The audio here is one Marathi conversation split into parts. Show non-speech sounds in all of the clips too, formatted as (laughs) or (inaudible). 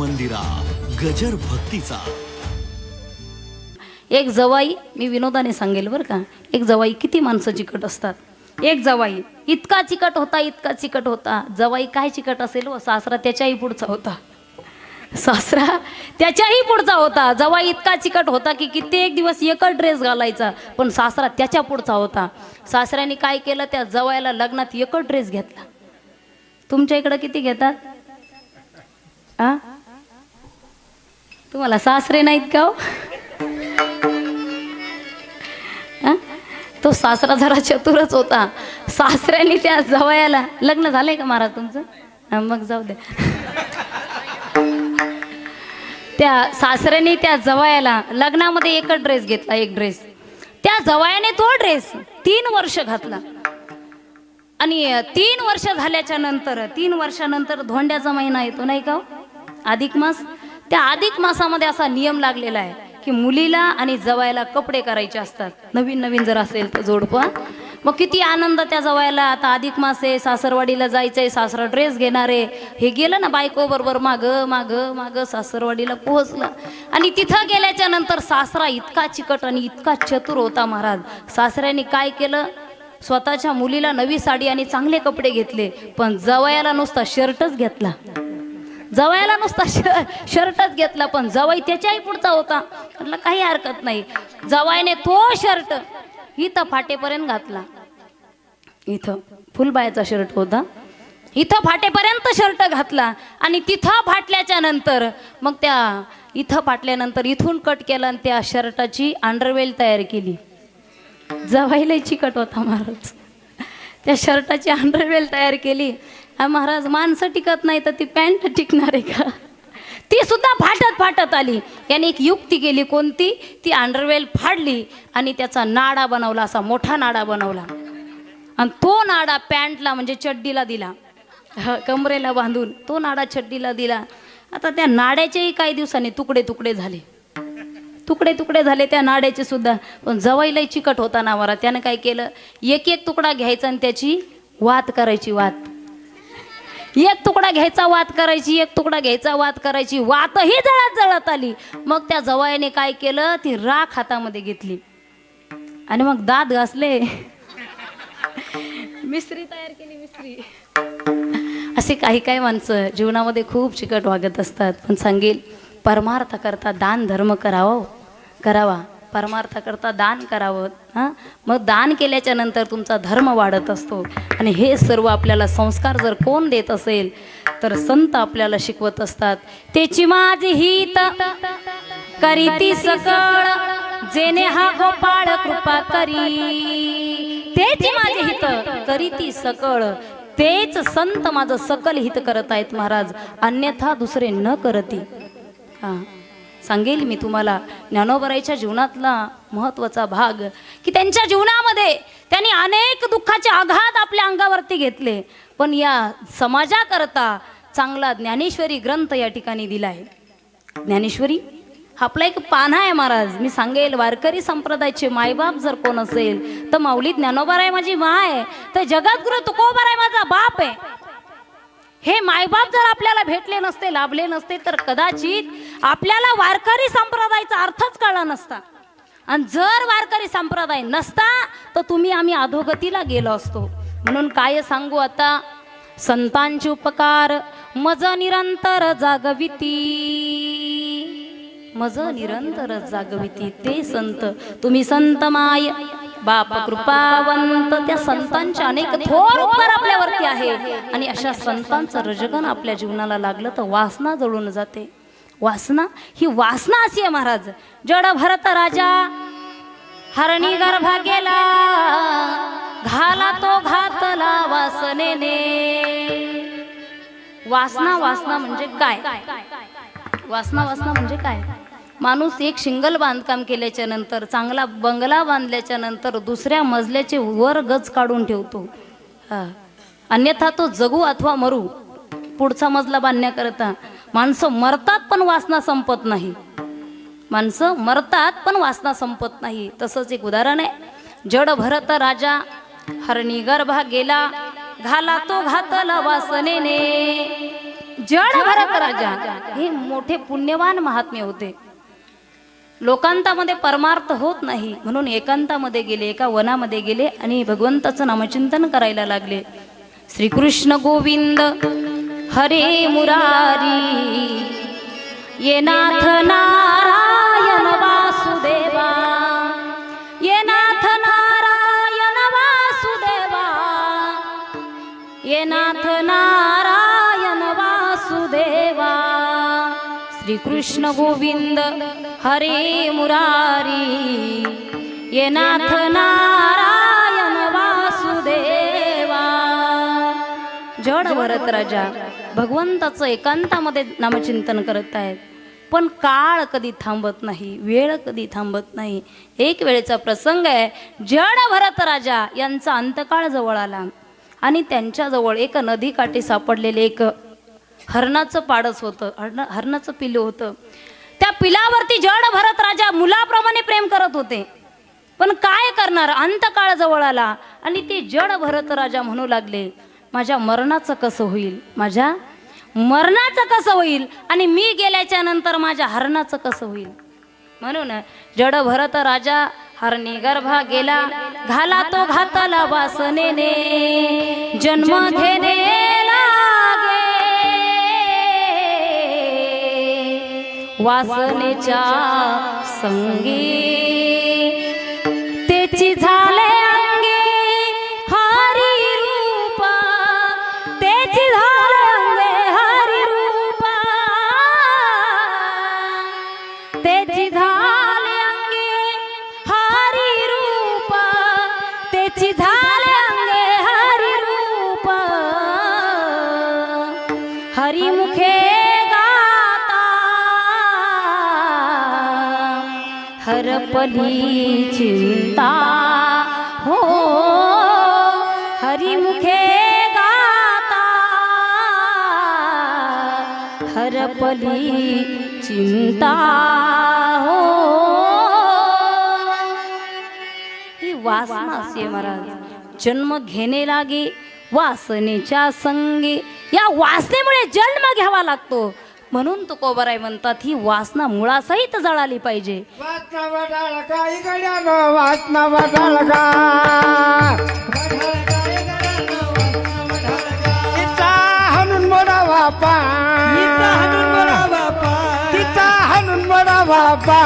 मंदिरा गजर भक्तीचा. एक जवाई मी विनोदाने सांगेल बरं का एक जवाई किती माणसं चिकट असतात. एक जवाई इतका चिकट होता इतका चिकट होता. जवाई काय चिकट असेल व सासरा त्याच्याही पुढचा होता. सासरा त्याच्याही पुढचा होता. जवाई इतका चिकट होता की कित्येक दिवस एकच ड्रेस घालायचा पण सासरा त्याच्या पुढचा होता. सासऱ्याने काय केलं त्या जवायला लग्नात एकच ड्रेस घेतला. तुमच्या इकडं किती घेतात? आ? तुम्हाला सासरे नाहीत का हो? तो सासरा जरा चतुरच होता. सासऱ्याने त्या जवयाला लग्न झालंय का महाराज तुमचं? मग जाऊ दे. त्या सासऱ्याने त्या जवयाला लग्नामध्ये एकच ड्रेस घेतला एक ड्रेस त्या जवयाने तो ड्रेस तीन वर्ष घातला. आणि तीन वर्ष झाल्याच्यानंतर तीन वर्षानंतर धोंड्याचा महिना येतो नाही का हो? अधिक मास. त्या अधिक मासामध्ये असा नियम लागलेला आहे की मुलीला आणि जवायला कपडे करायचे असतात. नवीन नवीन जर असेल तर जोडपं मग किती आनंद त्या जवायला. आता अधिक मास आहे सासरवाडीला जायचंय सासरा ड्रेस घेणार. आहे हे गेलं ना बायको बरोबर माग माग माग सासरवाडीला पोहोचलं. आणि तिथं गेल्याच्यानंतर सासरा इतका चिकट आणि इतका चतुर होता महाराज. सासऱ्याने काय केलं? स्वतःच्या मुलीला नवी साडी आणि चांगले कपडे घेतले. पण जवयाला नुसता शर्टच घेतला. जवायला नुसता श- शर्टच घेतला पण जवाई त्याच्याही पुढचा होता. म्हटलं काही हरकत नाही. जवाईने तो शर्ट इथं फाटेपर्यंत घातला. इथं फुलबायाचा शर्ट होता. इथं फाटेपर्यंत शर्ट घातला. आणि तिथं फाटल्याच्या नंतर मग त्या इथं फाटल्यानंतर इथून कट केला आणि त्या शर्टाची अंडरवेल तयार केली. जवाईलाही चिकट होता महाराज त्या शर्टाची अंडरवेल तयार केली. हा महाराज माणसं टिकत नाही तर ती पॅन्ट टिकणार आहे का? ती सुद्धा फाटत फाटत आली. याने एक युक्ती केली कोणती? ती अंडरवेल फाडली आणि त्याचा नाडा बनवला असा मोठा नाडा बनवला. आणि तो नाडा पॅन्टला म्हणजे चड्डीला दिला. कमरेला बांधून तो नाडा चड्डीला दिला. आता त्या नाड्याचेही काही दिवसांनी तुकडे तुकडे झाले. तुकडे तुकडे झाले त्या नाड्याचे सुद्धा. पण जवळलाही चिकट होता नावारा त्यानं काय केलं? एक एक तुकडा घ्यायचा आणि त्याची वात करायची वात. एक तुकडा घ्यायचा वाद करायची एक तुकडा घ्यायचा वाद करायची. वातही जळत जळत आली. मग त्या जवायाने काय केलं? ती राख हातामध्ये घेतली. आणि मग दात घासले. मिस्त्री तयार केली मिस्त्री. असे काही काही माणसं जीवनामध्ये खूप चिकट वागत असतात. पण सांगेल परमार्थ करता दान धर्म करावा. करावा. परमार्थाकरता दान करावं हां? मग दान केल्याच्यानंतर तुमचा धर्म वाढत असतो. आणि हे सर्व आपल्याला संस्कार जर कोण देत असेल तर संत आपल्याला शिकवत असतात. त्याची माझी हित करीती सकळ जेने हा गोपाळ कृपा करी. तेच माझे हित करीती सकळ तेच संत माझं सकल हित करत आहेत महाराज अन्यथा दुसरे न करती. हा. सांगेल मी तुम्हाला ज्ञानोबराईच्या जीवनातला महत्त्वाचा भाग की त्यांच्या जीवनामध्ये त्यांनी अनेक दुःखाचे आघात आपल्या अंगावरती घेतले पण या समाजाकरता चांगला ज्ञानेश्वरी ग्रंथ या ठिकाणी दिला आहे ज्ञानेश्वरी आपला एक पाना आहे महाराज. मी सांगेल वारकरी संप्रदायाचे मायबाप जर कोण असेल तर माऊली ज्ञानोबाराय माझी माय तर जगद्गुरु तुकोबाराय माझा बाप आहे. हे मायबाप जर आपल्याला भेटले नसते लाभले नसते तर कदाचित आपल्याला वारकरी संप्रदायाचा अर्थच कळला नसता. आणि जर वारकरी संप्रदाय नसता तर तुम्ही आम्ही अधोगतीला गेलो असतो. म्हणून काय सांगू आता? संतांचे उपकार मज निरंतर जागविती. मज निरंतर जागविती ते संत. तुम्ही संत माय. बाप कृपावंत त्या संतांच्या अनेक थोर उपकार आपल्यावरती आहे. आणि अशा संतांचं रजगण आपल्या जीवनाला लागलं तर वासना जळून जाते. वासना ही वासना अशी आहे महाराज. जड भरत राजा हरणी गर्भा गेला घाला तो घातला वासनेने. वासना वासना म्हणजे काय? वासना वासना म्हणजे काय? माणूस एक शिंगल बांधकाम केल्याच्यानंतर चांगला बंगला बांधल्याच्या नंतर दुसऱ्या मजल्याचे वर गज काढून ठेवतो. हा. अन्यथा तो जगू अथवा मरू पुढचा मजला बांधण्याकरता माणसं मरतात पण वासना संपत नाही. माणसं मरतात पण वासना संपत नाही. तसंच एक उदाहरण आहे. जड भरत राजा हरणी गर्भा गेला घाला तो घातला वासनेने. जड भरत राजा हे मोठे पुण्यवान महात्मे होते. लोकांतामध्ये परमार्थ होत नाही. म्हणून एकांतामध्ये गेले एका वनामध्ये गेले आणि भगवंताचं नामचिंतन करायला लागले. श्रीकृष्ण गोविंद हरे मुरारी ये नाथ नारायण वासुदेवा ये नाथ नारायण वासुदेवा ये नाथ नारायण वासुदेवा श्रीकृष्ण गोविंद हरे मुरारी ये नाथ नारायण वासुदेवा. जड भरत राजा भगवंताचं एकांतामध्ये नामचिंतन करत आहेत. पण काळ कधी थांबत नाही वेळ कधी थांबत नाही. एक वेळेचा प्रसंग आहे जड भरत राजा यांचा अंतकाळ जवळ आला. आणि त्यांच्याजवळ एक नदीकाठी सापडलेले एक हरणाचं पाडस होतं हरण हरणाचं पिल्लू होतं. त्या पिलावरती जड भरत राजा मुलाप्रमाणे प्रेम करत होते. पण काय करणार? अंतकाळ जवळ आला आणि ते जड भरत राजा म्हणू लागले माझ्या मरणाचं कसं होईल? माझ्या मरणाचं कसं होईल? आणि मी गेल्याच्यानंतर माझ्या हरणाचं कसं होईल? म्हणून जड भरत राजा हरणी गर्भा गेला घाला तो घातला वासनेने जन्म घेणे वासनेच्या संगी तेची झा हरपली चिंता। हो हरिमुखे गाता। हरपली चिंता। हो। ही वासना असे महाराज. जन्म घेणे लागे वासनेच्या संगे. या वासनेमुळे जन्म घ्यावा लागतो. म्हणून तुकोबराय म्हणतात ही वासना मुळासहित जळाली पाहिजे. वासना वडाळ का इकड्यानो वासना वडाळ का? तिचा हनुन मोडावा पा तिचा हनुन मोडावा पा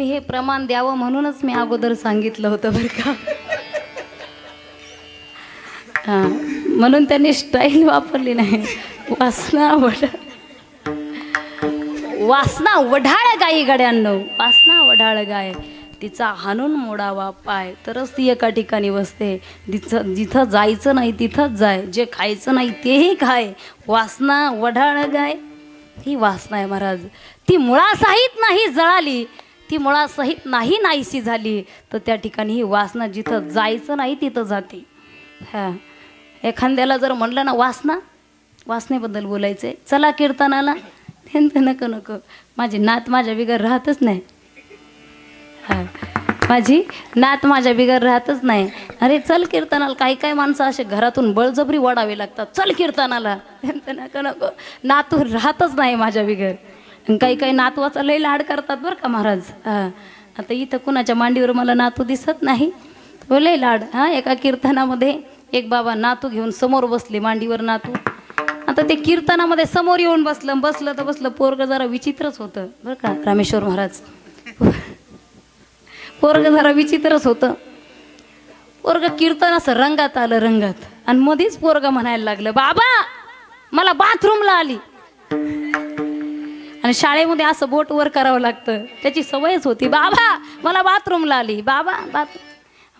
तुम्ही हे प्रमाण द्यावं म्हणूनच मी अगोदर सांगितलं होतं बरं का. म्हणून त्यांनी स्टाईल वापरली नाही. वासना वढाळ वासना वढाळ गाई गड्यांनो वासना वढाळ गाय. तिचा हाणून मोडावा पाय. तरच ती एका ठिकाणी बसते. जिथं जिथं जायचं नाही तिथंच जाय. जे खायचं नाही तेही खाय. वासना वढाळ गाय. ही वासना आहे महाराज. ती मुळासहित नाही जळाली. ती मुळासहित नाही नाहीशी झाली तर त्या ठिकाणी ही वासना जिथं जायचं नाही तिथं जाते. हां. एखाद्याला जर म्हणलं ना वासना वासनेबद्दल बोलायचं आहे चला कीर्तनाला. त्यांचं नको नको. माझी नात माझ्या बिगर राहतच नाही. हां. माझी नात माझ्या बिगर राहतच नाही. अरे चल कीर्तनाला. काही काही माणसं असे घरातून बळजबरी वडावे लागतात. चल कीर्तनाला. त्यांचं नको नको. नातू राहतच नाही माझ्या बिगर. आणि काही काही नातवाचा लय लाड करतात बरं का महाराज. हां. आता इथं कुणाच्या मांडीवर मला नातू दिसत नाही. तो लय लाड हां एका कीर्तनामध्ये एक बाबा नातू घेऊन समोर बसले मांडीवर नातू. आता ते कीर्तनामध्ये समोर येऊन बसलं बसलं तर बसलं पोरग जरा विचित्रच होतं बरं का रामेश्वर महाराज. पोरग जरा विचित्रच होतं. पोरग कीर्तन असं रंगात आलं रंगात. आणि मध्येच पोरग म्हणायला लागलं बाबा मला बाथरूमला आली. आणि शाळेमध्ये असं बोट वर करावं लागतं. त्याची सवयच होती. बाबा मला बाथरूमला आली. बाबा बाथ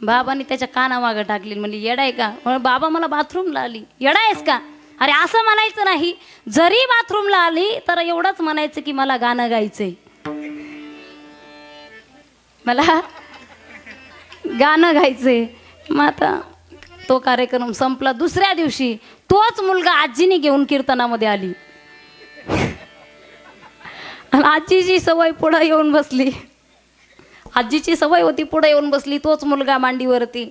बाबांनी त्याच्या कानामागं टाकली म्हणजे येडाय का? बाबा मला बाथरूमला आली. येडा आहेस का? अरे असं म्हणायचं नाही. जरी बाथरूमला आली तर एवढंच म्हणायचं की मला गाणं गायचंय. मला गाणं गायचंय. मग आता तो कार्यक्रम संपला दुसऱ्या दिवशी. तोच मुलगा आजीने घेऊन कीर्तनामध्ये आली. आजीची सवय पुढं येऊन बसली. आजीची सवय होती पुढे येऊन बसली तोच मुलगा मांडीवरती.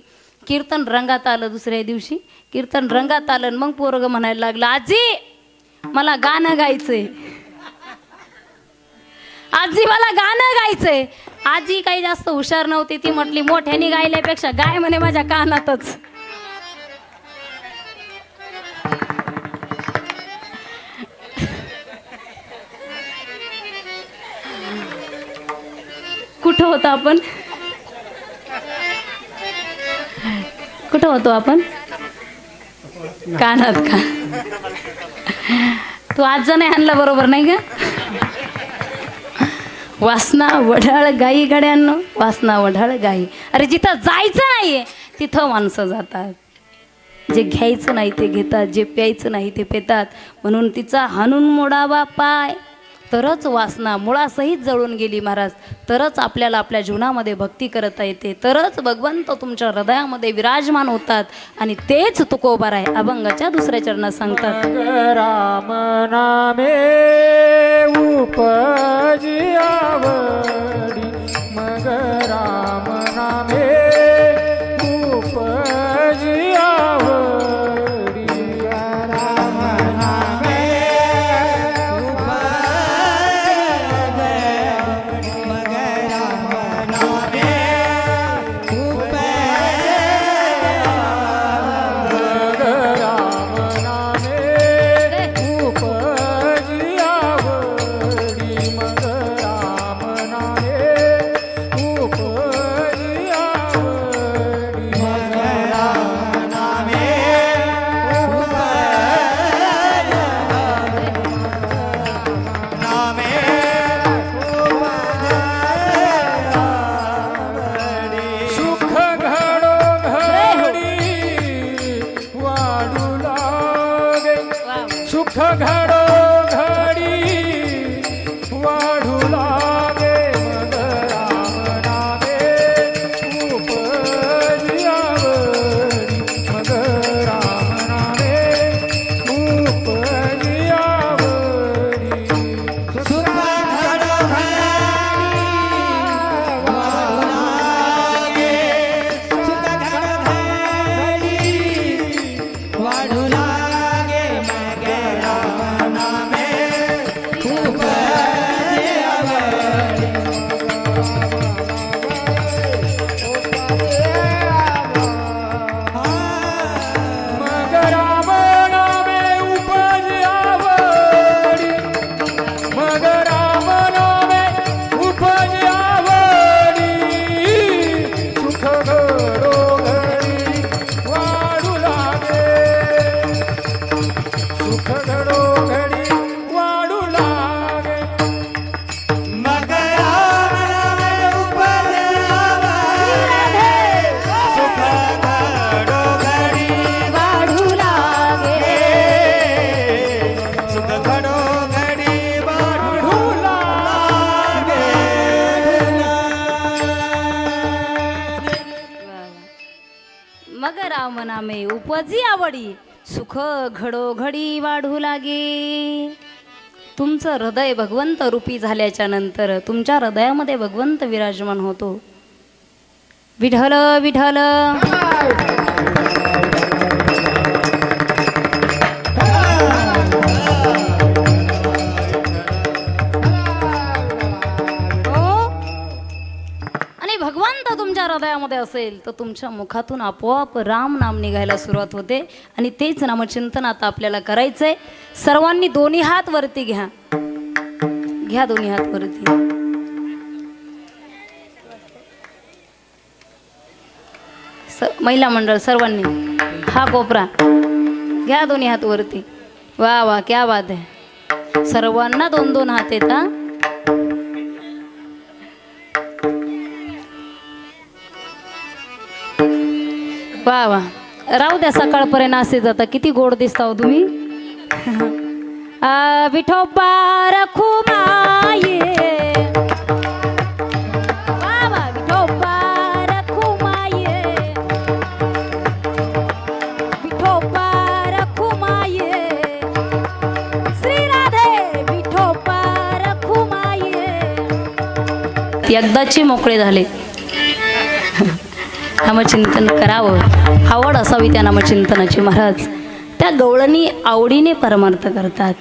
कीर्तन रंगात आलं दुसऱ्या दिवशी. कीर्तन रंगात आलं आणि मग पोरग म्हणायला लागलं आजी मला गाणं गायचंय. आजी मला गाणं गायचंय. आजी काही जास्त हुशार नव्हती ती म्हटली मोठ्याने गायल्यापेक्षा गाय म्हणे माझ्या कानातच. कुठं होतो आपण? कुठं होतो आपण? कानात का? तू आज नाही आणला बरोबर नाही का? वासना वढाळ गाई गड्यांनो वासना वढाळ गाई. अरे जिथं जायचं नाहीये तिथं माणसं जातात. जे घ्यायचं नाही ते घेतात जे प्यायचं नाही ते पितात. म्हणून तिचा हाणून मोडावा पाय. तरच वासना मुळासहित जळून गेली महाराज. तरच आपल्याला आपल्या जीवनामध्ये भक्ती करता येते. तरच भगवंत तुमच्या हृदयामध्ये विराजमान होतात आणि तेच तुकोबार आहे अभंगाच्या दुसऱ्या चरणात सांगतात. राम नामे उपजी मनामे उपजी आवडी. सुख घडो घडी वाढू लागे. तुमचं हृदय भगवंत रूपी झाल्याच्यानंतर तुमच्या हृदयामध्ये भगवंत विराजमान होतो. विठल विठल भगवंत तुमच्या हृदयामध्ये असेल तर तुमच्या मुखातून आपोआप राम नाम निघायला सुरुवात होते. आणि तेच नामचिंतन आता आपल्याला करायचंय. सर्वांनी दोन्ही हात वरती घ्या. घ्या दोन्ही हात वरती. महिला मंडळ सर्वांनी हा कोपरा. घ्या दोन्ही हात वरती. वा वा क्या बात आहे सर्वांना दोन दोन हात येतात. वा वा. राहू द्या सकाळपर्यंत असे जाता. किती गोड दिसता हो तुम्ही. (laughs) आ, विठोबा रखू माये. वा मोकळे झाले. नामचिंतन करावं. आवड असावी त्या नामचिंतनाची महाराज. त्या गवळणी आवडीने परमार्थ करतात.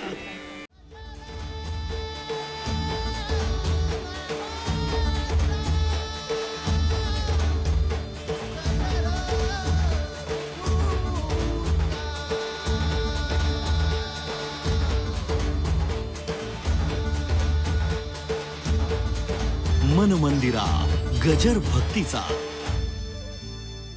मन मंदिरा गजर भक्तीचा.